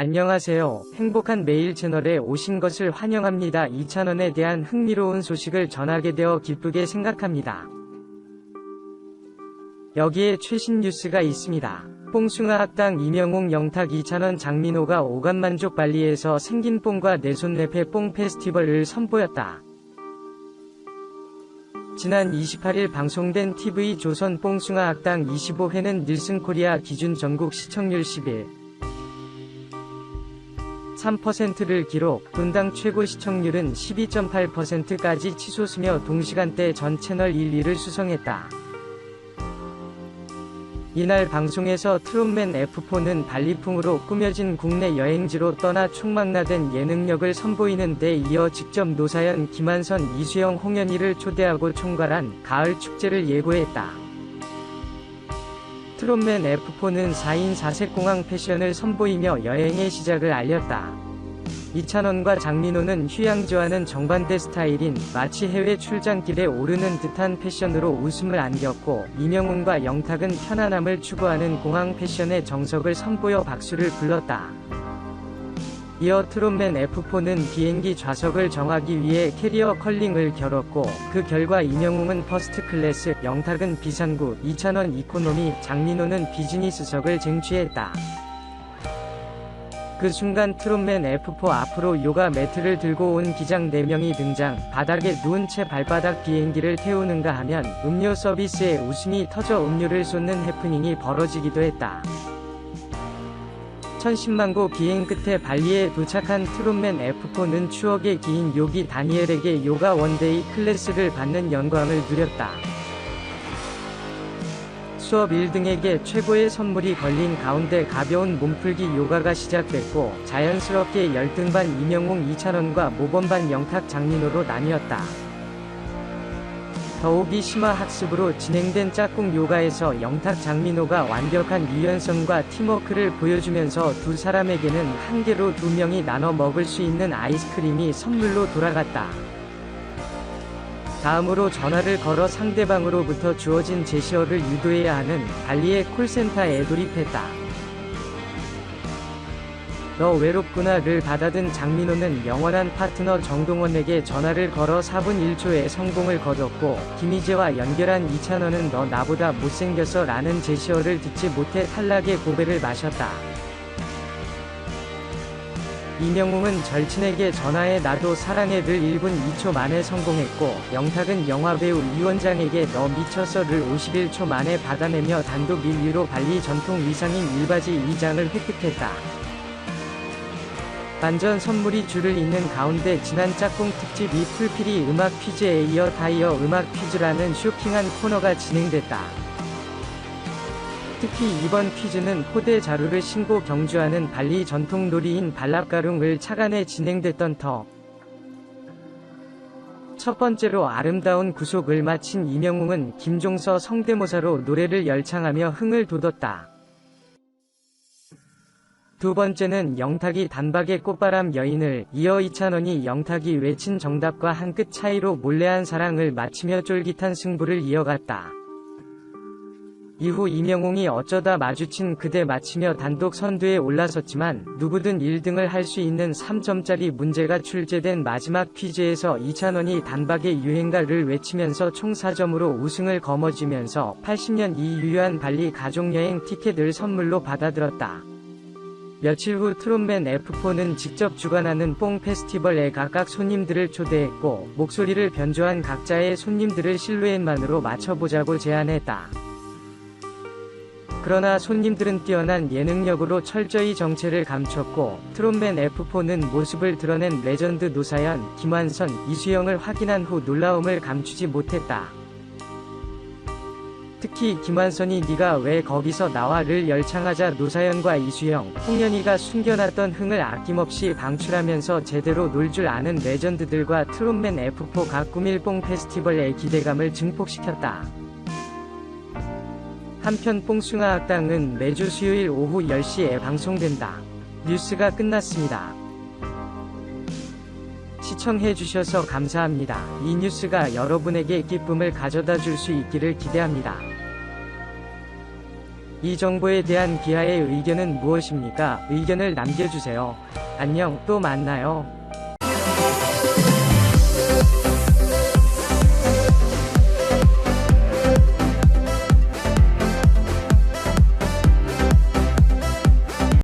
안녕하세요. 행복한 매일 채널에 오신 것을 환영합니다. 2,000원에 대한 흥미로운 소식을 전하게 되어 기쁘게 생각합니다. 여기에 최신 뉴스가 있습니다. 뽕숭아 학당 이명웅 영탁 2,000원 장민호가 오감만족 발리에서 생긴 뽕과 내손내패 뽕 페스티벌을 선보였다. 지난 28일 방송된 TV 조선 뽕숭아 학당 25회는 닐슨 코리아 기준 전국 시청률 11. 3%를 기록, 분당 최고 시청률은 12.8%까지 치솟으며 동시간대 전 채널 1, 2를 수성했다. 이날 방송에서 트롯맨 F4는 발리풍으로 꾸며진 국내 여행지로 떠나 총망라된 예능력을 선보이는 데 이어 직접 노사연, 김한선, 이수영, 홍현희를 초대하고 총괄한 가을 축제를 예고했다. 트롯맨 F4는 4인 4색 공항 패션을 선보이며 여행의 시작을 알렸다. 이찬원과 장민호는 휴양지와는 정반대 스타일인 마치 해외 출장길에 오르는 듯한 패션으로 웃음을 안겼고 이명훈과 영탁은 편안함을 추구하는 공항 패션의 정석을 선보여 박수를 불렀다. 이어 트롯맨 F4는 비행기 좌석을 정하기 위해 캐리어 컬링을 겨뤘고 그 결과 이명웅은 퍼스트 클래스, 영탁은 비상구, 이찬원 이코노미, 장민호는 비즈니스석을 쟁취했다. 그 순간 트롯맨 F4 앞으로 요가 매트를 들고 온 기장 4명이 등장, 바닥에 누운 채 발바닥 비행기를 태우는가 하면 음료 서비스에 웃음이 터져 음료를 쏟는 해프닝이 벌어지기도 했다. 1010만고 비행 끝에 발리에 도착한 트롯맨 F4는 추억의 기인 요기 다니엘에게 요가 원데이 클래스를 받는 영광을 누렸다. 수업 1등에게 최고의 선물이 걸린 가운데 가벼운 몸풀기 요가가 시작됐고 자연스럽게 열등반 이명웅 이찬원과 모범반 영탁 장민호로 나뉘었다. 더욱이 심화 학습으로 진행된 짝꿍 요가에서 영탁 장민호가 완벽한 유연성과 팀워크를 보여주면서 두 사람에게는 한 개로 두 명이 나눠 먹을 수 있는 아이스크림이 선물로 돌아갔다. 다음으로 전화를 걸어 상대방으로부터 주어진 제시어를 유도해야 하는 발리의 콜센터에 돌입했다. 너 외롭구나를 받아든 장민호는 영원한 파트너 정동원에게 전화를 걸어 4분 1초에 성공을 거뒀고 김희재와 연결한 이찬원은 너 나보다 못생겨서 라는 제시어를 듣지 못해 탈락의 고배를 마셨다. 이명웅은 절친에게 전화해 나도 사랑해 를 1분 2초 만에 성공했고 영탁은 영화배우 이원장에게 너 미쳤어를 51초 만에 받아내며 단독 1위로 발리 전통 의상인 일바지 2장을 획득했다. 반전 선물이 줄을 잇는 가운데 지난 짝꿍 특집 이 풀피리 음악 퀴즈에 이어 다이어 음악 퀴즈라는 쇼킹한 코너가 진행됐다. 특히 이번 퀴즈는 포대 자루를 신고 경주하는 발리 전통 놀이인 발랍가룽을 착안해 진행됐던 터. 첫 번째로 아름다운 구속을 마친 이명웅은 김종서 성대모사로 노래를 열창하며 흥을 돋웠다. 두 번째는 영탁이 단박에 꽃바람 여인을 이어 이찬원이 영탁이 외친 정답과 한 끗 차이로 몰래한 사랑을 마치며 쫄깃한 승부를 이어갔다. 이후 이명웅이 어쩌다 마주친 그대 마치며 단독 선두에 올라섰지만 누구든 1등을 할 수 있는 3점짜리 문제가 출제된 마지막 퀴즈에서 이찬원이 단박에 유행가를 외치면서 총 4점으로 우승을 거머쥐면서 80년 이유한 발리 가족여행 티켓을 선물로 받아들었다. 며칠 후 트롯맨 F4는 직접 주관하는 뽕 페스티벌에 각각 손님들을 초대했고 목소리를 변조한 각자의 손님들을 실루엣만으로 맞춰보자고 제안했다. 그러나 손님들은 뛰어난 예능력으로 철저히 정체를 감췄고 트롯맨 F4는 모습을 드러낸 레전드 노사연, 김완선, 이수영을 확인한 후 놀라움을 감추지 못했다. 특히 김완선이 네가 왜 거기서 나와를 열창하자 노사연과 이수영, 홍현희가 숨겨놨던 흥을 아낌없이 방출하면서 제대로 놀 줄 아는 레전드들과 트롯맨 F4 각 꾸밀뽕 페스티벌의 기대감을 증폭시켰다. 한편 뽕숭아 학당은 매주 수요일 오후 10시에 방송된다. 뉴스가 끝났습니다. 시청해주셔서 감사합니다. 이 뉴스가 여러분에게 기쁨을 가져다 줄 수 있기를 기대합니다. 이 정보에 대한 기아의 의견은 무엇입니까? 의견을 남겨주세요. 안녕, 또 만나요.